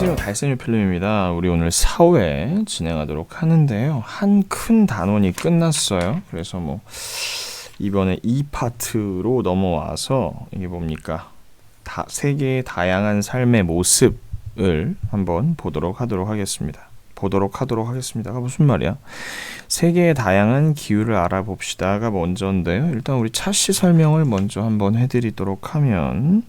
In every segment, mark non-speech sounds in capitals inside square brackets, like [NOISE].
안녕하세요. 달쌤이 필름입니다. 우리 오늘 4회 진행하도록 하는데요. 한 큰 단원이 끝났어요. 그래서 뭐 이번에 2파트로 넘어와서 이게 뭡니까? 다 세계의 다양한 삶의 모습을 한번 보도록 하도록 하겠습니다. 보도록 하도록 하겠습니다가 무슨 말이야? 세계의 다양한 기후를 알아봅시다가 먼저인데요. 일단 우리 차시 설명을 먼저 한번 해드리도록 하면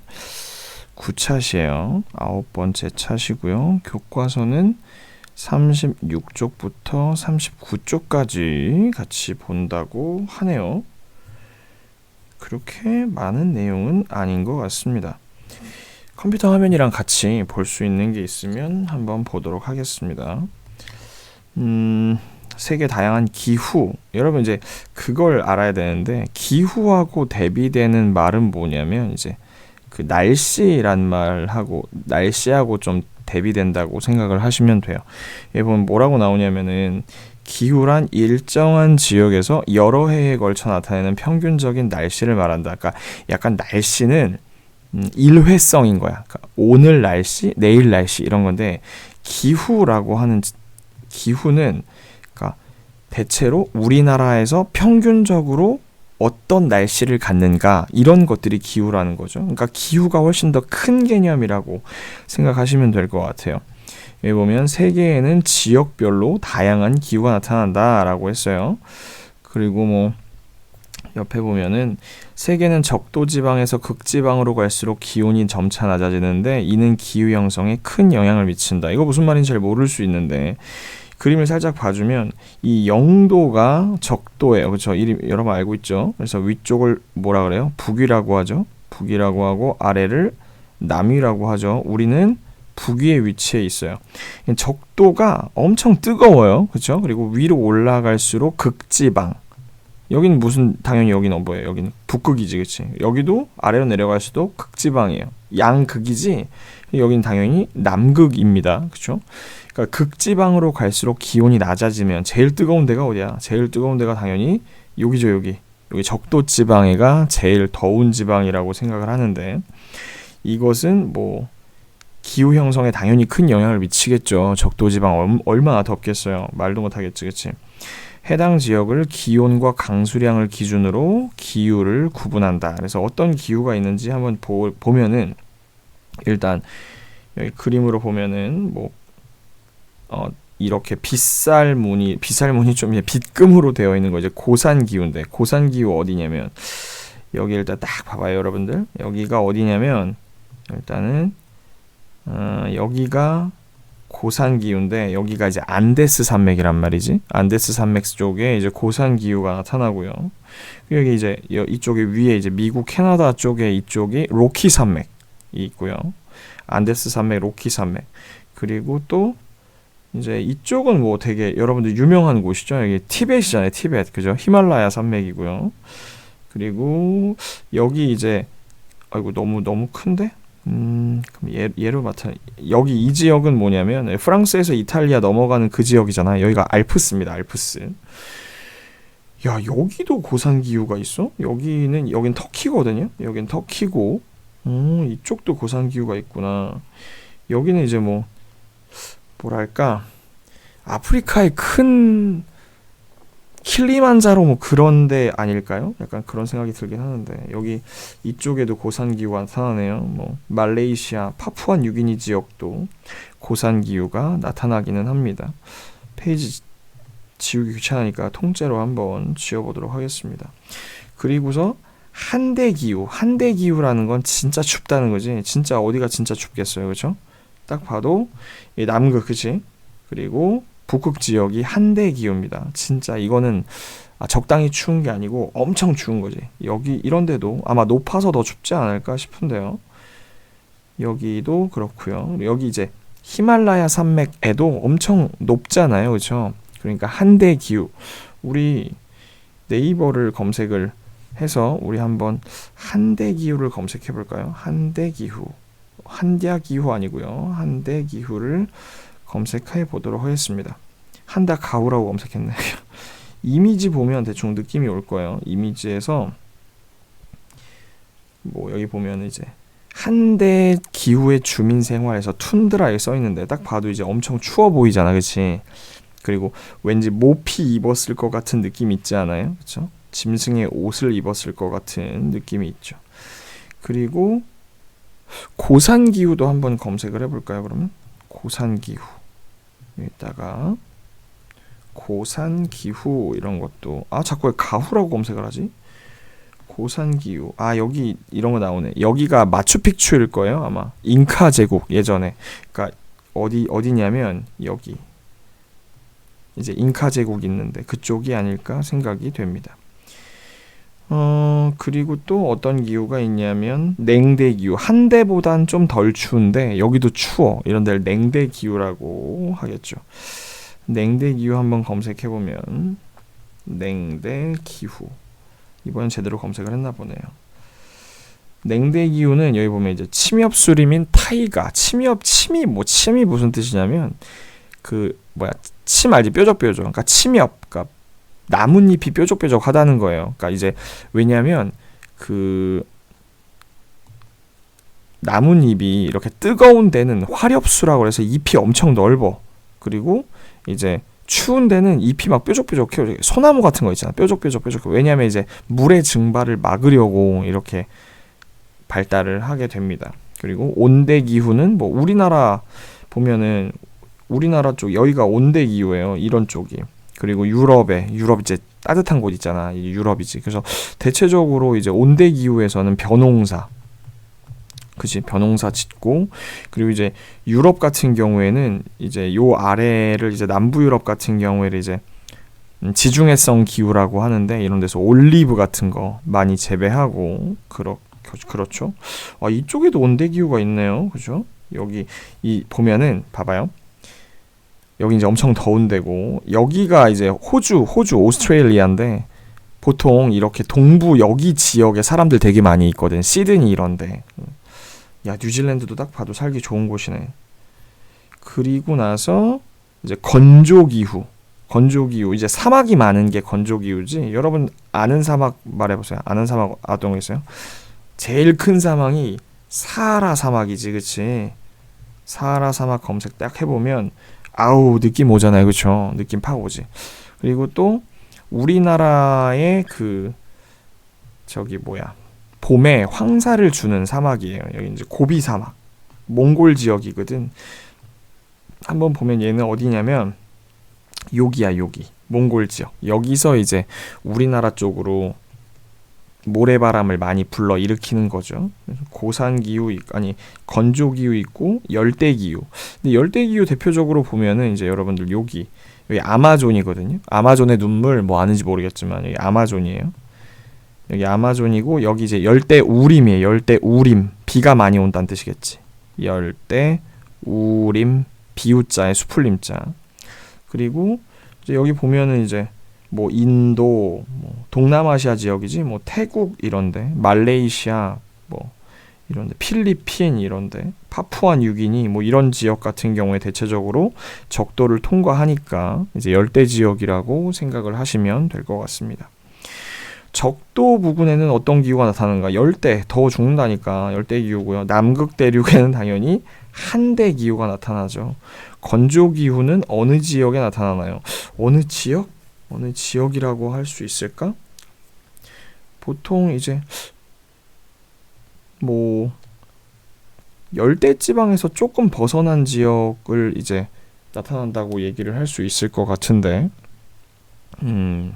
구차시에요. 아홉 번째 차시고요. 교과서는 36쪽부터 39쪽까지 같이 본다고 하네요. 그렇게 많은 내용은 아닌 것 같습니다. 컴퓨터 화면이랑 같이 볼 수 있는 게 있으면 한번 보도록 하겠습니다. 음, 세계 다양한 기후. 여러분 이제 그걸 알아야 되는데 기후하고 대비되는 말은 뭐냐면 이제 그 날씨란 말하고 날씨하고 좀 대비된다고 생각을 하시면 돼요. 여기 보면 뭐라고 나오냐면은 기후란 일정한 지역에서 여러 해에 걸쳐 나타내는 평균적인 날씨를 말한다. 그러니까 약간 날씨는 음, 일회성인 거야. 그러니까 오늘 날씨, 내일 날씨 이런 건데 기후라고 하는 기후는 그러니까 대체로 우리나라에서 평균적으로 어떤 날씨를 갖는가 이런 것들이 기후라는 거죠. 그러니까 기후가 훨씬 더 큰 개념이라고 생각하시면 될 것 같아요. 여기 보면 세계에는 지역별로 다양한 기후가 나타난다라고 했어요. 그리고 뭐 옆에 보면은 세계는 적도 지방에서 극지방으로 갈수록 기온이 점차 낮아지는데 이는 기후 형성에 큰 영향을 미친다. 이거 무슨 말인지 잘 모를 수 있는데 그림을 살짝 봐주면 이 영도가 적도예요. 그렇죠? 여러분 알고 있죠? 그래서 위쪽을 뭐라 그래요? 북위라고 하죠. 북위라고 하고 아래를 남위라고 하죠. 우리는 북위에 위치해 있어요. 적도가 엄청 뜨거워요. 그렇죠? 그리고 위로 올라갈수록 극지방. 여기는 무슨 당연히 여기는 뭐예요? 여기는 북극이지, 그렇지? 여기도 아래로 내려갈 수도 극지방이에요. 양극이지. 여기는 당연히 남극입니다. 그렇죠? 그러니까 극지방으로 갈수록 기온이 낮아지면 제일 뜨거운 데가 어디야? 제일 뜨거운 데가 당연히 여기죠, 여기. 여기 적도 지방에가 제일 더운 지방이라고 생각을 하는데 이것은 뭐 기후 형성에 당연히 큰 영향을 미치겠죠. 적도 지방 얼마나 덥겠어요. 말도 못 하겠지. 그렇지? 해당 지역을 기온과 강수량을 기준으로 기후를 구분한다. 그래서 어떤 기후가 있는지 한번 보, 보면은 일단 여기 그림으로 보면은 뭐 어, 이렇게 빗살 무늬, 빗살 무늬 좀 빗금으로 되어 있는 거 이제 고산 기후인데 고산 기후 어디냐면 여기 일단 딱 봐봐요, 여러분들. 여기가 어디냐면 일단은 어, 여기가 고산 기후인데 여기가 이제 안데스 산맥이란 말이지. 안데스 산맥 쪽에 이제 고산 기후가 나타나고요. 여기 이제 이쪽에 위에 이제 미국 캐나다 쪽에 이쪽이 로키 산맥이 있고요. 안데스 산맥, 로키 산맥. 그리고 또 이제 이쪽은 뭐 되게 여러분들 유명한 곳이죠. 여기 티벳이잖아요. 티벳. 그죠? 히말라야 산맥이고요. 그리고 여기 이제 아이고 너무 너무 큰데? 음, 예, 예로 맡아 여기 이 지역은 뭐냐면 프랑스에서 이탈리아 넘어가는 그 지역이잖아요. 여기가 알프스입니다. 알프스. 야, 여기도 고산 기후가 있어? 여기는 여긴 터키거든요. 여긴 터키고. 음, 이쪽도 고산 기후가 있구나. 여기는 이제 뭐 뭐랄까 아프리카의 큰 킬리만자로 뭐 그런데 아닐까요? 약간 그런 생각이 들긴 하는데 여기 이쪽에도 고산 기후가 나타나네요. 뭐 말레이시아, 파푸아 뉴기니 지역도 고산 기후가 나타나기는 합니다. 페이지 지우기 귀찮으니까 통째로 한번 지워보도록 하겠습니다. 그리고서 한대 기후, 한대 기후라는 건 진짜 춥다는 거지. 진짜 어디가 진짜 춥겠어요, 그렇죠? 딱 봐도 이 남극 그치? 그리고 북극 지역이 한대 기후입니다. 진짜 이거는 아, 적당히 추운 게 아니고 엄청 추운 거지. 여기 이런 데도 아마 높아서 더 춥지 않을까 싶은데요. 여기도 그렇고요. 여기 이제 히말라야 산맥에도 엄청 높잖아요. 그렇죠? 그러니까 한대 기후. 우리 네이버를 검색을 해서 우리 한번 한대 기후를 검색해 볼까요? 한대 기후. 한대 기후 아니고요. 한대 기후를 검색해 보도록 하겠습니다. 한다 가우라고 검색했네. [LAUGHS] 이미지 보면 대충 느낌이 올 거예요. 이미지에서 뭐 여기 보면 이제 한대 기후의 주민 생활에서 툰드라에 써 있는데 딱 봐도 이제 엄청 추워 보이잖아, 그렇지? 그리고 왠지 모피 입었을 것 같은 느낌 있지 않아요? 그렇죠? 짐승의 옷을 입었을 것 같은 느낌이 있죠. 그리고 고산 기후도 한번 검색을 해볼까요? 그러면 고산 기후 여기다가 고산 기후 이런 것도 아 자꾸 왜 가후라고 검색을 하지? 고산 기후 아 여기 이런 거 나오네. 여기가 마추픽추일 거예요 아마 잉카 제국 예전에 그러니까 어디 어디냐면 여기 이제 잉카 제국 있는데 그쪽이 아닐까 생각이 됩니다. 어 그리고 또 어떤 기후가 있냐면 냉대 기후. 한대보단 좀 덜 추운데 여기도 추워. 이런 데를 냉대 기후라고 하겠죠. 냉대 기후 한번 검색해 보면 냉대 기후. 이번엔 제대로 검색을 했나 보네요. 냉대 기후는 여기 보면 이제 침엽 수림인 타이가 침엽 침이 뭐 침이 무슨 뜻이냐면 그 뭐야? 침 알지? 뾰족뾰족. 그러니까 침엽 그러니까 나뭇잎이 뾰족뾰족하다는 거예요. 그러니까 이제 왜냐하면 그 나뭇잎이 이렇게 뜨거운 데는 화렵수라고 해서 잎이 엄청 넓어. 그리고 이제 추운 데는 잎이 막 뾰족뾰족해요. 소나무 같은 거 있잖아. 뾰족뾰족뾰족. 왜냐하면 이제 물의 증발을 막으려고 이렇게 발달을 하게 됩니다. 그리고 온대 기후는 뭐 우리나라 보면은 우리나라 쪽 여기가 온대 기후예요. 이런 쪽이. 그리고 유럽에 유럽 이제 따뜻한 곳 있잖아. 이 유럽이지. 그래서 대체적으로 이제 온대 기후에서는 벼농사 그지 벼농사 짓고 그리고 이제 유럽 같은 경우에는 이제 요 아래를 이제 남부 유럽 같은 경우에는 이제 음, 지중해성 기후라고 하는데 이런 데서 올리브 같은 거 많이 재배하고 그렇 그렇죠. 아 이쪽에도 온대 기후가 있네요. 그죠? 여기 이 보면은 봐봐요. 여기 이제 엄청 더운 데고 여기가 이제 호주, 호주, 오스트레일리아인데 보통 이렇게 동부 여기 지역에 사람들 되게 많이 있거든. 시드니 이런데. 야 뉴질랜드도 딱 봐도 살기 좋은 곳이네. 그리고 나서 이제 건조 기후. 건조 기후 이제 사막이 많은 게 건조 기후지. 여러분 아는 사막 말해 보세요. 아는 사막 아동 있어요? 제일 큰 사막이 사하라 사막이지, 그치? 사하라 사막 검색 딱 해보면 아우 느낌 오잖아요, 그쵸? 느낌 팍 오지. 그리고 또 우리나라의 그 저기 뭐야 봄에 황사를 주는 사막이에요. 여기 이제 고비 사막, 몽골 지역이거든. 한번 보면 얘는 어디냐면 여기야 여기 몽골 지역. 여기서 이제 우리나라 쪽으로 모래바람을 많이 불러 일으키는 거죠. 고산 기후 아니 건조 기후 있고 열대 기후. 근데 열대 기후 대표적으로 보면은 이제 여러분들 여기 여기 아마존이거든요. 아마존의 눈물 뭐 아는지 모르겠지만 여기 아마존이에요. 여기 아마존이고 여기 이제 열대 우림이에요. 열대 우림 비가 많이 온다는 뜻이겠지. 열대 우림 비우자에 수풀림자. 그리고 이제 여기 보면은 이제 뭐 인도, 뭐 동남아시아 지역이지, 뭐 태국 이런데, 말레이시아, 뭐 이런데, 필리핀 이런데, 파푸아 뉴기니 뭐 이런 지역 같은 경우에 대체적으로 적도를 통과하니까 이제 열대 지역이라고 생각을 하시면 될 것 같습니다. 적도 부근에는 어떤 기후가 나타나는가? 열대, 더워 죽는다니까 열대 기후고요. 남극 대륙에는 당연히 한대 기후가 나타나죠. 건조 기후는 어느 지역에 나타나나요? 어느 지역? 어느 지역이라고 할 수 있을까? 보통 이제 뭐 열대 지방에서 조금 벗어난 지역을 이제 나타난다고 얘기를 할 수 있을 것 같은데 음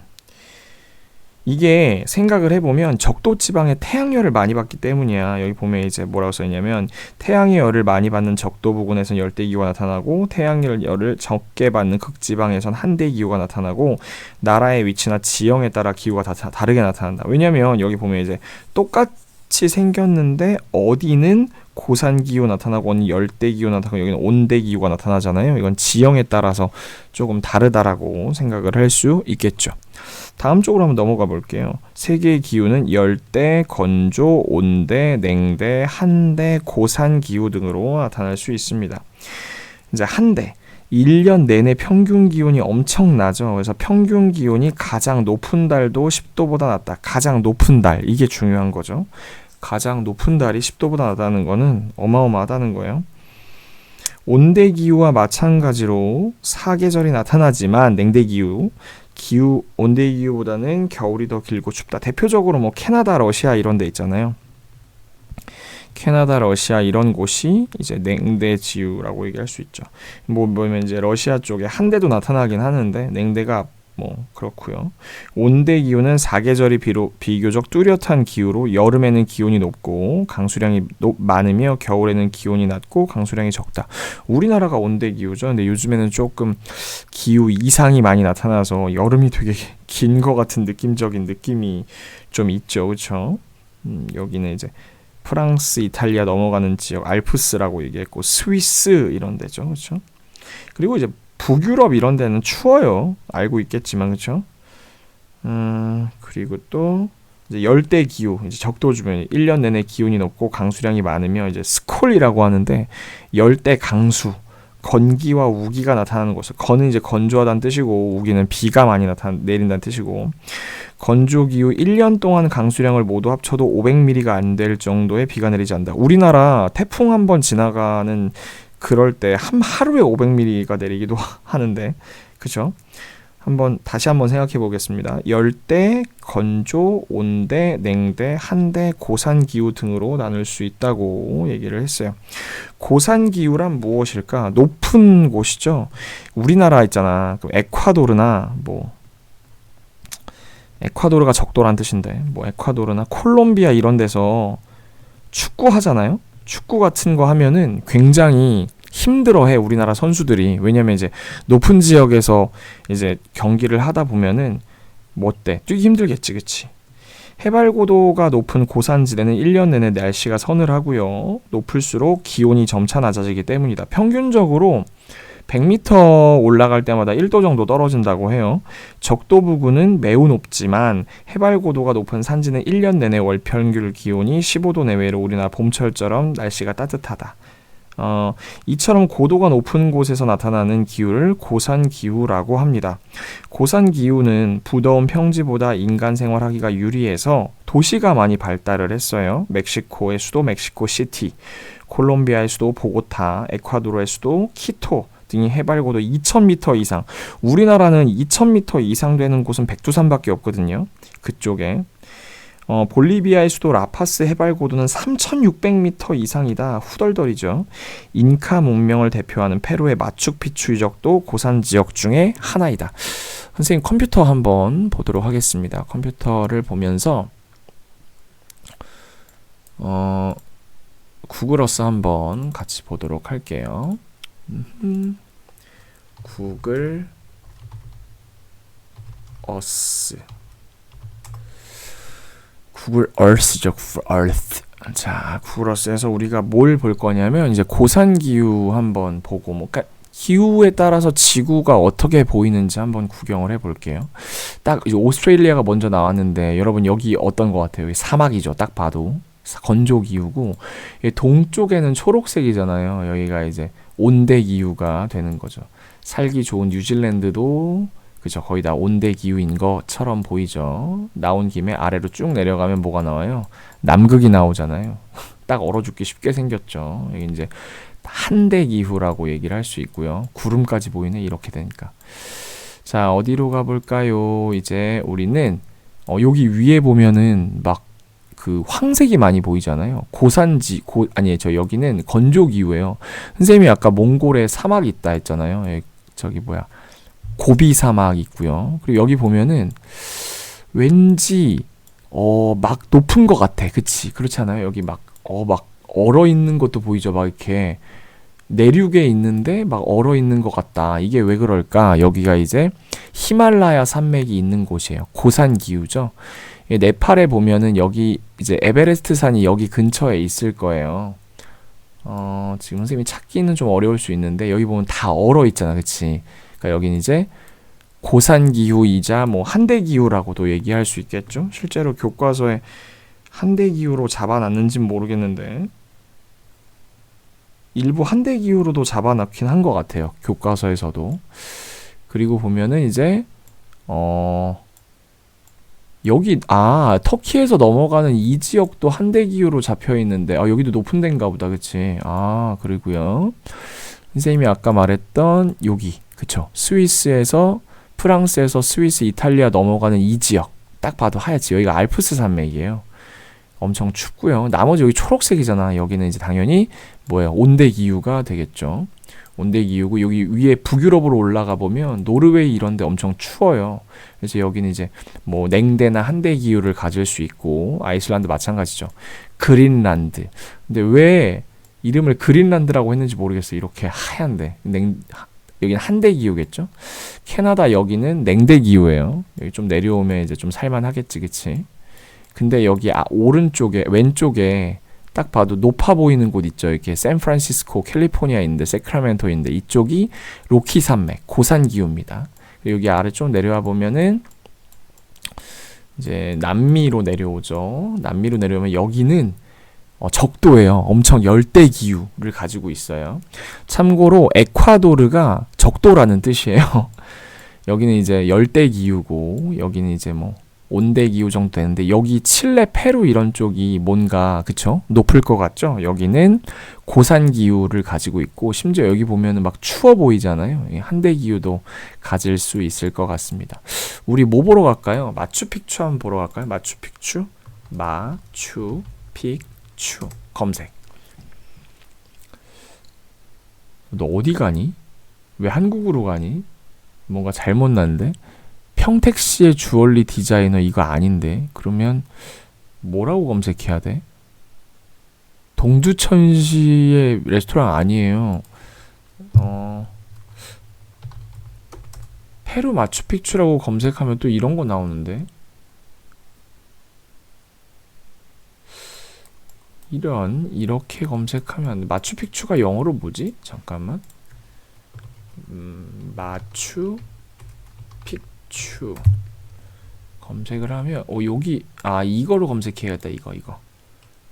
이게 생각을 해보면 적도 지방에 태양열을 많이 받기 때문이야. 여기 보면 이제 뭐라고 써있냐면 태양의 열을 많이 받는 적도 부근에선 열대기후가 나타나고 태양열을 적게 받는 극지방에선 한대기후가 나타나고 나라의 위치나 지형에 따라 기후가 다 다르게 나타난다. 왜냐면 여기 보면 이제 똑같 이 생겼는데 어디는 고산 기후 나타나고 어느 열대 기후 나타나고 여기는 온대 기후가 나타나잖아요. 이건 지형에 따라서 조금 다르다라고 생각을 할 수 있겠죠. 다음 쪽으로 한번 넘어가 볼게요. 세계의 기후는 열대, 건조, 온대, 냉대, 한대, 고산 기후 등으로 나타날 수 있습니다. 이제 한대 1년 내내 평균 기온이 엄청나죠. 그래서 평균 기온이 가장 높은 달도 10도보다 낮다. 가장 높은 달 이게 중요한 거죠. 가장 높은 달이 10도보다 낮다는 거는 어마어마하다는 거예요. 온대 기후와 마찬가지로 사계절이 나타나지만 냉대 기후, 기후 온대 기후보다는 겨울이 더 길고 춥다. 대표적으로 뭐 캐나다, 러시아 이런 데 있잖아요. 캐나다, 러시아 이런 곳이 이제 냉대 지유라고 얘기할 수 있죠. 뭐 뭐면 이제 러시아 쪽에 한대도 나타나긴 하는데 냉대가 뭐 그렇고요. 온대 기후는 사계절이 비록 비교적 뚜렷한 기후로 여름에는 기온이 높고 강수량이 높, 많으며 겨울에는 기온이 낮고 강수량이 적다. 우리나라가 온대 기후죠. 근데 요즘에는 조금 기후 이상이 많이 나타나서 여름이 되게 긴 것 같은 느낌적인 느낌이 좀 있죠. 그렇죠? 음, 여기는 이제 프랑스, 이탈리아 넘어가는 지역 알프스라고 얘기했고 스위스 이런 데죠. 그렇죠? 그리고 이제 북유럽 이런 데는 추워요. 알고 있겠지만 그렇죠? 음, 그리고 또 이제 열대 기후, 이제 적도 주변 1년 내내 기온이 높고 강수량이 많으며 이제 스콜이라고 하는데 열대 강수, 건기와 우기가 나타나는 곳을 건은 이제 건조하다는 뜻이고 우기는 비가 많이 나타 내린다는 뜻이고 건조 기후 1년 동안 강수량을 모두 합쳐도 500mm가 안 될 정도의 비가 내리지 않는다. 우리나라 태풍 한 번 지나가는 그럴 때 한 하루에 500mm가 내리기도 [LAUGHS] 하는데 그죠? 한번 다시 한번 생각해 보겠습니다. 열대, 건조, 온대, 냉대, 한대, 고산 기후 등으로 나눌 수 있다고 얘기를 했어요. 고산 기후란 무엇일까? 높은 곳이죠. 우리나라 있잖아. 그 에콰도르나 뭐 에콰도르가 적도란 뜻인데 뭐 에콰도르나 콜롬비아 이런 데서 축구 하잖아요. 축구 같은 거 하면은 굉장히 힘들어해 우리나라 선수들이. 왜냐면 이제 높은 지역에서 이제 경기를 하다 보면은 뭐 어때 뛰기 힘들겠지 그치? 해발 고도가 높은 고산지대는 1년 내내 날씨가 서늘하고요. 높을수록 기온이 점차 낮아지기 때문이다. 평균적으로 100m 올라갈 때마다 1도 정도 떨어진다고 해요. 적도 부근은 매우 높지만 해발 고도가 높은 산지는 1년 내내 월 평균 기온이 15도 내외로 우리나라 봄철처럼 날씨가 따뜻하다. 어, 이처럼 고도가 높은 곳에서 나타나는 기후를 고산 기후라고 합니다. 고산 기후는 부더운 평지보다 인간 생활하기가 유리해서 도시가 많이 발달을 했어요. 멕시코의 수도 멕시코 시티, 콜롬비아의 수도 보고타, 에콰도르의 수도 키토, 등이 해발고도 2,000m 이상. 우리나라는 2,000m 이상 되는 곳은 백두산밖에 없거든요. 그쪽에. 어, 볼리비아의 수도 라파스 해발 고도는 3,600m 이상이다. 후덜덜이죠. 인카 문명을 대표하는 페루의 마추픽추 유적도 고산 지역 중에 하나이다. 선생님 컴퓨터 한번 보도록 하겠습니다. 컴퓨터를 보면서 어, 구글어스 한번 같이 보도록 할게요. 음, 구글 어스 구글 얼스죠 구글 얼스 자 구글 어스에서 우리가 뭘 볼 거냐면 이제 고산 기후 한번 보고 뭐 그러니까 기후에 따라서 지구가 어떻게 보이는지 한번 구경을 해 볼게요. 딱 이제 오스트레일리아가 먼저 나왔는데 여러분 여기 어떤 것 같아요? 사막이죠. 딱 봐도 건조 기후고 동쪽에는 초록색이잖아요. 여기가 이제 온대 기후가 되는 거죠. 살기 좋은 뉴질랜드도 그죠 거의 다 온대 기후인 것처럼 보이죠. 나온 김에 아래로 쭉 내려가면 뭐가 나와요? 남극이 나오잖아요. [LAUGHS] 딱 얼어 죽기 쉽게 생겼죠. 여기 이제 한대 기후라고 얘기를 할 수 있고요. 구름까지 보이네 이렇게 되니까. 자 어디로 가볼까요? 이제 우리는 어, 여기 위에 보면은 막 그 황색이 많이 보이잖아요. 고산지 고 아니 저 여기는 건조 기후예요. 선생님이 아까 몽골에 사막이 있다 했잖아요. 예, 저기 뭐야 고비 사막 있고요. 그리고 여기 보면은 왠지 어 막 높은 것 같아. 그치? 그렇지 않아요? 여기 막 어 막 얼어 있는 것도 보이죠. 막 이렇게 내륙에 있는데 막 얼어 있는 것 같다. 이게 왜 그럴까? 여기가 이제 히말라야 산맥이 있는 곳이에요. 고산 기후죠. 네팔에 보면은 여기 이제 에베레스트 산이 여기 근처에 있을 거예요. 어, 지금 선생님이 찾기는 좀 어려울 수 있는데 여기 보면 다 얼어 있잖아. 그치? 그러니까 여긴 이제 고산 기후이자 뭐 한대 기후라고도 얘기할 수 있겠죠. 실제로 교과서에 한대 기후로 잡아놨는지 모르겠는데 일부 한대 기후로도 잡아놨긴 한 것 같아요. 교과서에서도. 그리고 보면은 이제 어 여기 아 터키에서 넘어가는 이 지역도 한대 기후로 잡혀 있는데 아 여기도 높은 데인가 보다 그치 아 그리고요 선생님이 아까 말했던 여기 그쵸. 스위스에서 프랑스에서 스위스 이탈리아 넘어가는 이 지역 딱 봐도 하얗지. 여기가 알프스 산맥이에요. 엄청 춥고요. 나머지 여기 초록색이잖아. 여기는 이제 당연히 뭐예요? 온대 기후가 되겠죠. 온대 기후고 여기 위에 북유럽으로 올라가 보면 노르웨이 이런 데 엄청 추워요. 그래서 여기는 이제 뭐 냉대나 한대 기후를 가질 수 있고 아이슬란드 마찬가지죠. 그린란드. 근데 왜 이름을 그린란드라고 했는지 모르겠어요. 이렇게 하얀데. 냉 여기는 한대 기후겠죠. 캐나다 여기는 냉대 기후예요. 여기 좀 내려오면 이제 좀 살만하겠지, 그치? 근데 여기 아, 오른쪽에 왼쪽에 딱 봐도 높아 보이는 곳 있죠. 이렇게 샌프란시스코, 캘리포니아인데 세크라멘토인데 이쪽이 로키 산맥, 고산 기후입니다. 여기 아래 좀 내려와 보면은 이제 남미로 내려오죠. 남미로 내려오면 여기는 어, 적도예요. 엄청 열대 기후를 가지고 있어요. 참고로 에콰도르가 적도라는 뜻이에요. [LAUGHS] 여기는 이제 열대 기후고 여기는 이제 뭐 온대 기후 정도 되는데 여기 칠레, 페루 이런 쪽이 뭔가 그쵸 높을 것 같죠? 여기는 고산 기후를 가지고 있고 심지어 여기 보면은 막 추워 보이잖아요. 한대 기후도 가질 수 있을 것 같습니다. 우리 뭐 보러 갈까요? 마추픽추 한번 보러 갈까요? 마추픽추 마추픽 추 검색. 너 어디 가니? 왜 한국으로 가니? 뭔가 잘못 났는데? 평택시의 주얼리 디자이너 이거 아닌데 그러면 뭐라고 검색해야 돼? 동두천시의 레스토랑 아니에요. 어 페루 마추픽추라고 검색하면 또 이런 거 나오는데 이런 이렇게 검색하면 마추픽추가 영어로 뭐지? 잠깐만. 음, 마추 추. 검색을 하면 어 여기 아 이거로 검색해야겠다 이거 이거.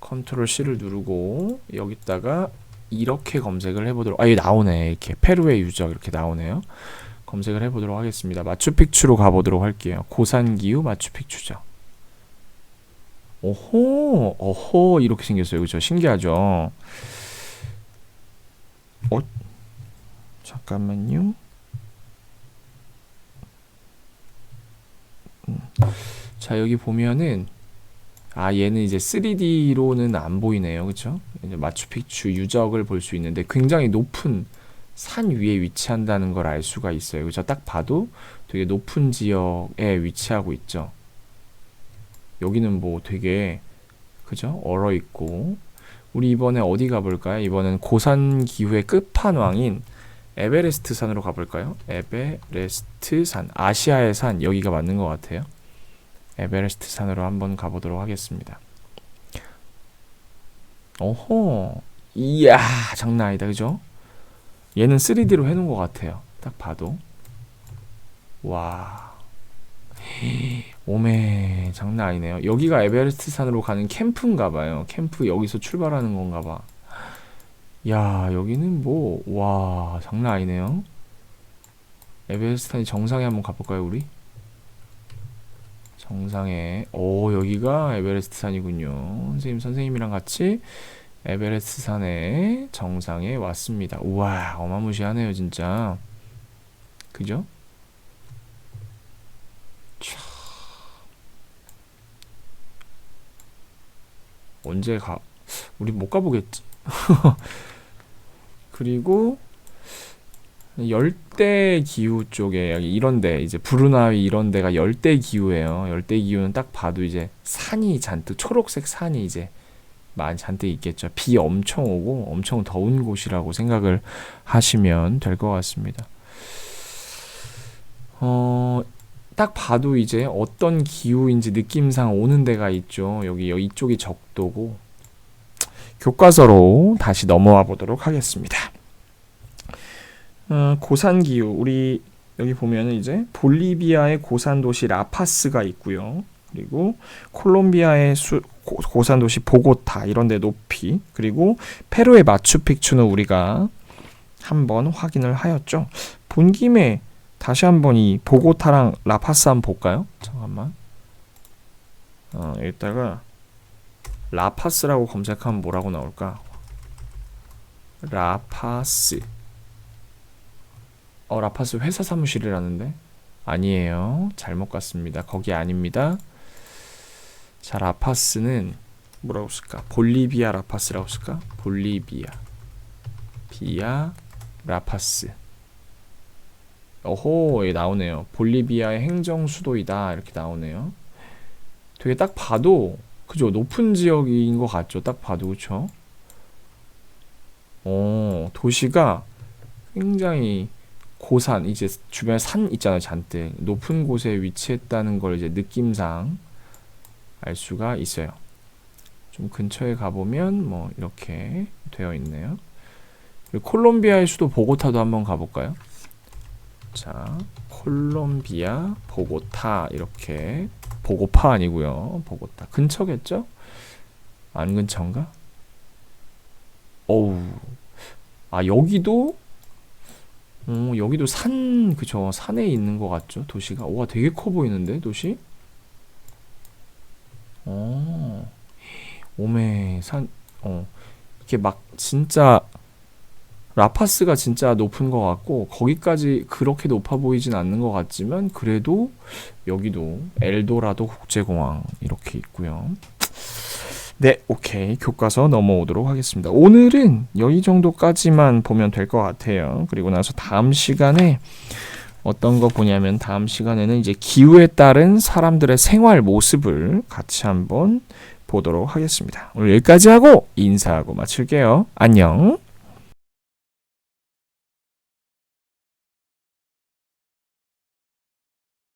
컨트롤 C를 누르고 여기다가 이렇게 검색을 해보도록 아 여기 나오네. 이렇게 페루의 유적 이렇게 나오네요. 검색을 해보도록 하겠습니다. 마추픽추로 가보도록 할게요. 고산기후 마추픽추죠 오호 오호 이렇게 생겼어요. 그죠? 신기하죠? 어 잠깐만요. 자 여기 보면은 아 얘는 이제 3D로는 안 보이네요. 그쵸 이제 마추픽추 유적을 볼 수 있는데 굉장히 높은 산 위에 위치한다는 걸 알 수가 있어요. 그죠? 딱 봐도 되게 높은 지역에 위치하고 있죠 여기는 뭐 되게 그죠 얼어 있고 우리 이번에 어디 가볼까요 이번엔 고산 기후의 끝판왕인 에베레스트 산으로 가볼까요? 에베레스트 산, 아시아의 산 여기가 맞는 것 같아요. 에베레스트 산으로 한번 가보도록 하겠습니다. 오호, 이야 장난 아니다, 그죠? 얘는 3D로 해놓은 것 같아요. 딱 봐도. 와, 오메 장난 아니네요. 여기가 에베레스트 산으로 가는 캠프인가 봐요. 캠프 여기서 출발하는 건가 봐. 야, 여기는 뭐, 와, 장난 아니네요. 에베레스트 산이 정상에 한번 가볼까요, 우리? 정상에, 오, 여기가 에베레스트 산이군요. 선생님, 선생님이랑 같이 에베레스트 산의 정상에 왔습니다. 우와, 어마무시하네요, 진짜. 그죠? 언제 가, 우리 못 가보겠지? [LAUGHS] 그리고 열대 기후 쪽에 이런데 이제 부르나위 이런 데가 열대 기후예요. 열대 기후는 딱 봐도 이제 산이 잔뜩 초록색 산이 이제 많이 잔뜩 있겠죠. 비 엄청 오고 엄청 더운 곳이라고 생각을 하시면 될 것 같습니다. 어, 딱 봐도 이제 어떤 기후인지 느낌상 오는 데가 있죠. 여기 이쪽이 적도고 교과서로 다시 넘어와 보도록 하겠습니다. 어, 고산 기후 우리 여기 보면은 이제 볼리비아의 고산 도시 라파스가 있고요. 그리고 콜롬비아의 수, 고, 고산 도시 보고타 이런 데 높이 그리고 페루의 마추픽추는 우리가 한번 확인을 하였죠. 본 김에 다시 한번 이 보고타랑 라파스 한번 볼까요? 잠깐만. 어, 여기다가 라파스라고 검색하면 뭐라고 나올까? 라파스. 어, 라파스 회사 사무실이라는데? 아니에요. 잘못 갔습니다. 거기 아닙니다. 자, 라파스는 뭐라고 쓸까? 볼리비아 라파스라고 쓸까? 볼리비아. 비아 라파스. 어호, 예, 나오네요. 볼리비아의 행정 수도이다. 이렇게 나오네요. 되게 딱 봐도 그죠? 높은 지역인 것 같죠? 딱 봐도 그쵸? 어, 도시가 굉장히 고산, 이제 주변에 산 있잖아요, 잔뜩. 높은 곳에 위치했다는 걸 이제 느낌상 알 수가 있어요. 좀 근처에 가보면 뭐 이렇게 되어 있네요. 그리고 콜롬비아의 수도 보고타도 한번 가볼까요? 자, 콜롬비아, 보고타 이렇게 보고파 아니고요. 보고타 근처겠죠? 안 근처인가? 어우, 아 여기도 어, 여기도 산 그죠? 산에 있는 것 같죠? 도시가 와 되게 커 보이는데 도시? 어, 오메 산 어, 이렇게 막 진짜 라파스가 진짜 높은 것 같고 거기까지 그렇게 높아 보이진 않는 것 같지만 그래도 여기도 엘도라도 국제공항 이렇게 있고요. 네, 오케이. 교과서 넘어오도록 하겠습니다. 오늘은 여기 정도까지만 보면 될 것 같아요. 그리고 나서 다음 시간에 어떤 거 보냐면 다음 시간에는 이제 기후에 따른 사람들의 생활 모습을 같이 한번 보도록 하겠습니다. 오늘 여기까지 하고 인사하고 마칠게요. 안녕.